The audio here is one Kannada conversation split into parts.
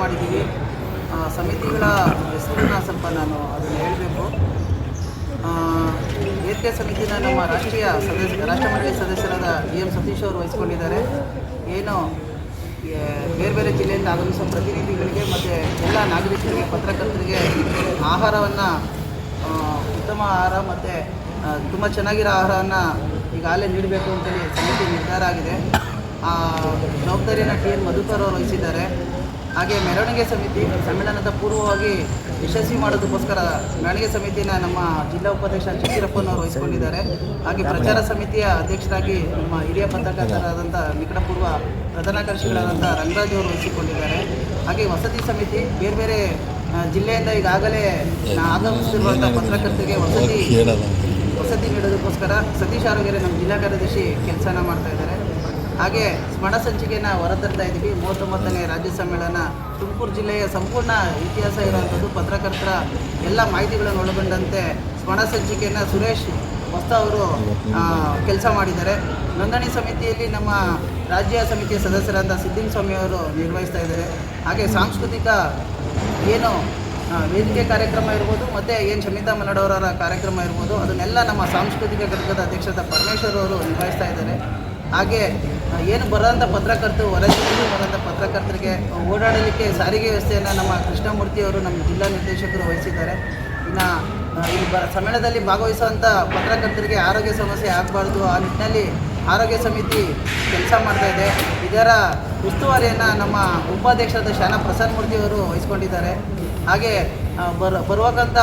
ಮಾಡಿದ್ದೀವಿ ಸಮಿತಿಗಳ ಹೆಸರನ್ನ ಸ್ವಲ್ಪ ನಾನು ಅದನ್ನು ಹೇಳಬೇಕು. ವೇದಿಕೆ ಸಮಿತಿನ ನಮ್ಮ ರಾಷ್ಟ್ರೀಯ ಸದಸ್ಯ ರಾಷ್ಟ್ರ ಮಂಡಳಿ ಸದಸ್ಯರಾದ ಡಿ ಎಂ ಸತೀಶ್ ಅವರು ವಹಿಸ್ಕೊಂಡಿದ್ದಾರೆ? ಏನು ಬೇರೆ ಬೇರೆ ಜಿಲ್ಲೆಯಿಂದ ಆಗಮಿಸುವ ಪ್ರತಿನಿಧಿಗಳಿಗೆ ಮತ್ತು ಎಲ್ಲ ನಾಗರಿಕರಿಗೆ, ಪತ್ರಕರ್ತರಿಗೆ ಆಹಾರವನ್ನು ಉತ್ತಮ ಆಹಾರ ಮತ್ತು ತುಂಬ ಚೆನ್ನಾಗಿರೋ ಆಹಾರವನ್ನು ಈಗಾಗಲೇ ನೀಡಬೇಕು ಅಂತೇಳಿ ಸಮಿತಿ ನಿರ್ಧಾರ ಆಗಿದೆ. ಆ, ಜವಾಬ್ದಾರಿಯನ್ನು ಟಿ ಎನ್ ಮಧುಕರ್ ಅವರು ವಹಿಸಿದ್ದಾರೆ. ಹಾಗೆ ಮೆರವಣಿಗೆ ಸಮಿತಿ, ಸಮ್ಮೇಳನದ ಪೂರ್ವವಾಗಿ ಯಶಸ್ವಿ ಮಾಡೋದಕ್ಕೋಸ್ಕರ ಮೆರವಣಿಗೆ ಸಮಿತಿನ ನಮ್ಮ ಜಿಲ್ಲಾ ಉಪಾಧ್ಯಕ್ಷ ಚಿಕ್ಕಿರಪ್ಪನವರು ವಹಿಸಿಕೊಂಡಿದ್ದಾರೆ. ಹಾಗೆ ಪ್ರಚಾರ ಸಮಿತಿಯ ಅಧ್ಯಕ್ಷರಾಗಿ ನಮ್ಮ ಹಿರಿಯ ಪತ್ರಕರ್ತರಾದಂಥ ನಿಕಟಪೂರ್ವ ಪ್ರಧಾನಕರ್ಷಿಗಳಾದಂಥ ರಂಗರಾಜ್ ಅವರು ವಹಿಸಿಕೊಂಡಿದ್ದಾರೆ. ಹಾಗೆ ವಸತಿ ಸಮಿತಿ, ಬೇರೆ ಬೇರೆ ಜಿಲ್ಲೆಯಿಂದ ಈಗಾಗಲೇ ಆಗಮಿಸಿರುವಂಥ ಪತ್ರಕರ್ತರಿಗೆ ವಸತಿ ವಸತಿ ನೀಡೋದಕ್ಕೋಸ್ಕರ ಸತೀಶ್ ಆರೋಗ್ಯರೇ ನಮ್ಮ ಜಿಲ್ಲಾ ಕಾರ್ಯದರ್ಶಿ ಕೆಲಸನ ಮಾಡ್ತಾ ಇದ್ದಾರೆ. ಹಾಗೆ ಸ್ಮರಣ ಸಂಚಿಕೆಯನ್ನು ಹೊರತರ್ತಾ ಇದ್ದೀವಿ. ಮೂವತ್ತೊಂಬತ್ತನೇ ರಾಜ್ಯ ಸಮ್ಮೇಳನ. ತುಮಕೂರು ಜಿಲ್ಲೆಯ ಸಂಪೂರ್ಣ ಇತಿಹಾಸ ಇರುವಂಥದ್ದು ಪತ್ರಕರ್ತರ ಎಲ್ಲ ಮಾಹಿತಿಗಳನ್ನು ಒಳಗೊಂಡಂತೆ ಸ್ಮರಣ ಸಂಚಿಕೆಯನ್ನು ಸುರೇಶ್ ಹೊಸ ಅವರು ಕೆಲಸ ಮಾಡಿದ್ದಾರೆ. ನೋಂದಣಿ ಸಮಿತಿಯಲ್ಲಿ ನಮ್ಮ ರಾಜ್ಯ ಸಮಿತಿಯ ಸದಸ್ಯರಾದ ಸಿದ್ದಿಂ ಸ್ವಾಮಿ ಅವರು ನಿರ್ವಹಿಸ್ತಾ ಇದ್ದಾರೆ. ಹಾಗೆ ಸಾಂಸ್ಕೃತಿಕ ಏನು ವೇದಿಕೆ ಕಾರ್ಯಕ್ರಮ ಇರ್ಬೋದು, ಮತ್ತು ಏನು ಶಮಿತಾ ಮನ್ನಡವರ ಕಾರ್ಯಕ್ರಮ ಇರ್ಬೋದು, ಅದನ್ನೆಲ್ಲ ನಮ್ಮ ಸಾಂಸ್ಕೃತಿಕ ಘಟಕದ ಅಧ್ಯಕ್ಷರಾದ ಪರಮೇಶ್ವರ್ ಅವರು ನಿರ್ವಹಿಸ್ತಾ ಇದ್ದಾರೆ. ಹಾಗೆ ಏನು ಬರೋಂಥ ಪತ್ರಕರ್ತರು, ಹೊರ ಬರೋಂಥ ಪತ್ರಕರ್ತರಿಗೆ ಓಡಾಡಲಿಕ್ಕೆ ಸಾರಿಗೆ ವ್ಯವಸ್ಥೆಯನ್ನು ನಮ್ಮ ಕೃಷ್ಣಮೂರ್ತಿಯವರು ನಮ್ಮ ಜಿಲ್ಲಾ ನಿರ್ದೇಶಕರು ವಹಿಸಿದ್ದಾರೆ. ಇನ್ನು ಇಲ್ಲಿ ಬ, ಸಮ್ಮೇಳನದಲ್ಲಿ ಭಾಗವಹಿಸುವಂಥ ಪತ್ರಕರ್ತರಿಗೆ ಆರೋಗ್ಯ ಸಮಸ್ಯೆ ಆಗಬಾರ್ದು. ಆ ನಿಟ್ಟಿನಲ್ಲಿ ಆರೋಗ್ಯ ಸಮಿತಿ ಕೆಲಸ ಮಾಡ್ತಾ ಇದೆ. ಇದರ ಉಸ್ತುವಾರಿಯನ್ನು ನಮ್ಮ ಉಪಾಧ್ಯಕ್ಷರಾದ ಶ್ಯಾನ ಪ್ರಸನ್ನ ಮೂರ್ತಿ ಅವರು ವಹಿಸ್ಕೊಂಡಿದ್ದಾರೆ. ಹಾಗೆ ಬರ್ ಬರ ಬರುವಾಗಂಥ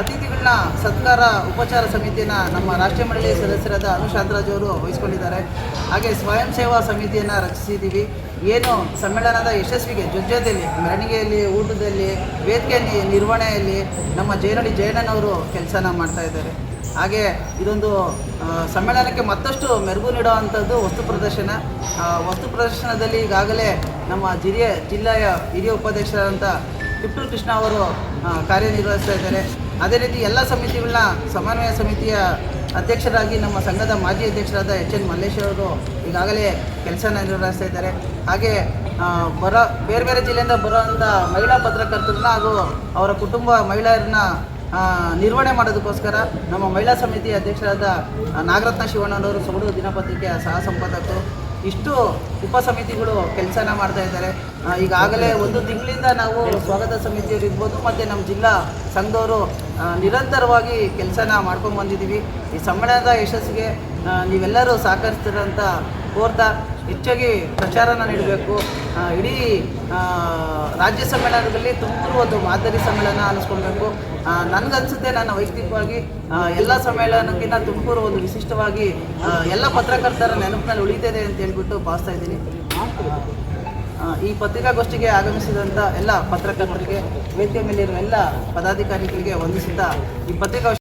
ಅತಿಥಿಗಳನ್ನ ಸತ್ಕಾರ ಉಪಚಾರ ಸಮಿತಿಯನ್ನ ನಮ್ಮ ರಾಷ್ಟ್ರೀಯ ಮಂಡಳಿ ಸದಸ್ಯರಾದ ಅನುಶಾಂತರಾಜ್ ಅವರು ವಹಿಸ್ಕೊಂಡಿದ್ದಾರೆ. ಹಾಗೆ ಸ್ವಯಂ ಸೇವಾ ಸಮಿತಿಯನ್ನು ರಚಿಸಿದ್ದೀವಿ. ಏನು ಸಮ್ಮೇಳನದ ಯಶಸ್ವಿಗೆ ಜೊತೆಯಲ್ಲಿ ಮೆರಣಿಗೆಯಲ್ಲಿ ಊಟದಲ್ಲಿ ವೇದಿಕೆ ನಿರ್ವಹಣೆಯಲ್ಲಿ ನಮ್ಮ ಜಯನಡಿ ಜಯಣ್ಣನವರು ಕೆಲಸನ ಮಾಡ್ತಾ ಇದ್ದಾರೆ. ಹಾಗೆ ಇದೊಂದು ಸಮ್ಮೇಳನಕ್ಕೆ ಮತ್ತಷ್ಟು ಮೆರುಗು ನೀಡುವಂಥದ್ದು ವಸ್ತು ಪ್ರದರ್ಶನ. ವಸ್ತು ಪ್ರದರ್ಶನದಲ್ಲಿ ಈಗಾಗಲೇ ನಮ್ಮ ಜಿಲ್ಲೆಯ ಜಿಲ್ಲೆಯ ಹಿರಿಯ ಉಪಾಧ್ಯಕ್ಷರಾದಂಥ ಟಿಪ್ಪು ಕೃಷ್ಣ ಅವರು ಕಾರ್ಯನಿರ್ವಹಿಸ್ತಾ ಇದ್ದಾರೆ. ಅದೇ ರೀತಿ ಎಲ್ಲ ಸಮಿತಿಗಳನ್ನ ಸಮನ್ವಯ ಸಮಿತಿಯ ಅಧ್ಯಕ್ಷರಾಗಿ ನಮ್ಮ ಸಂಘದ ಮಾಜಿ ಅಧ್ಯಕ್ಷರಾದ ಎಚ್ ಎನ್ ಮಲ್ಲೇಶ್ ಅವರು ಈಗಾಗಲೇ ಕೆಲಸನ ನಿರ್ವಹಿಸ್ತಾ ಇದ್ದಾರೆ. ಹಾಗೆ ಬರೋ, ಬೇರೆ ಬೇರೆ ಜಿಲ್ಲೆಯಿಂದ ಬರೋವಂಥ ಮಹಿಳಾ ಪತ್ರಕರ್ತರನ್ನ ಹಾಗೂ ಅವರ ಕುಟುಂಬ ಮಹಿಳೆಯರನ್ನ ನಿರ್ವಹಣೆ ಮಾಡೋದಕ್ಕೋಸ್ಕರ ನಮ್ಮ ಮಹಿಳಾ ಸಮಿತಿ ಅಧ್ಯಕ್ಷರಾದ ನಾಗರತ್ನ ಶಿವಣ್ಣನವರು ಸೊಗಡು ದಿನಪತ್ರಿಕೆಯ ಸಹ ಸಂಪಾದಕರು. ಇಷ್ಟು ಉಪ ಸಮಿತಿಗಳು ಕೆಲಸನ ಮಾಡ್ತಾ ಇದ್ದಾರೆ. ಈಗಾಗಲೇ ಒಂದು ತಿಂಗಳಿಂದ ನಾವು ಸ್ವಾಗತ ಸಮಿತಿಯವರು ಇರ್ಬೋದು, ಮತ್ತು ನಮ್ಮ ಜಿಲ್ಲಾ ಸಂಘದವರು ನಿರಂತರವಾಗಿ ಕೆಲಸನ ಮಾಡ್ಕೊಂಡು ಬಂದಿದ್ದೀವಿ. ಈ ಸಮ್ಮೇಳನದ ಯಶಸ್ಸಿಗೆ ನೀವೆಲ್ಲರೂ ಸಹಕರಿಸ್ತೀರಂತ ಕೋರ್ತಾ ಹೆಚ್ಚಾಗಿ ಪ್ರಚಾರನ ನೀಡಬೇಕು. ಇಡೀ ರಾಜ್ಯ ಸಮ್ಮೇಳನದಲ್ಲಿ ತುಮಕೂರು ಒಂದು ಮಾದರಿ ಸಮ್ಮೇಳನ ಅನ್ನಿಸ್ಕೊಳ್ಬೇಕು ನನಗನ್ಸುತ್ತೆ ನಾನು ವೈಯಕ್ತಿಕವಾಗಿ ಎಲ್ಲ ಸಮ್ಮೇಳನಕ್ಕಿಂತ ತುಮಕೂರು ಒಂದು ವಿಶಿಷ್ಟವಾಗಿ ಎಲ್ಲ ಪತ್ರಕರ್ತರ ನೆನಪಿನಲ್ಲಿ ಉಳಿತಿದೆ ಅಂತ ಹೇಳ್ಬಿಟ್ಟು ಭಾವಿಸ್ತಾ ಇದ್ದೀನಿ. ಈ ಪತ್ರಿಕಾಗೋಷ್ಠಿಗೆ ಆಗಮಿಸಿದಂಥ ಎಲ್ಲ ಪತ್ರಕರ್ತರಿಗೆ ವೇದಿಕೆ ಮೇಲಿರುವ ಎಲ್ಲ ಪದಾಧಿಕಾರಿಗಳಿಗೆ ವಂದಿಸುತ್ತಾ ಈ ಪತ್ರಿಕಾಗೋಷ್ಠಿ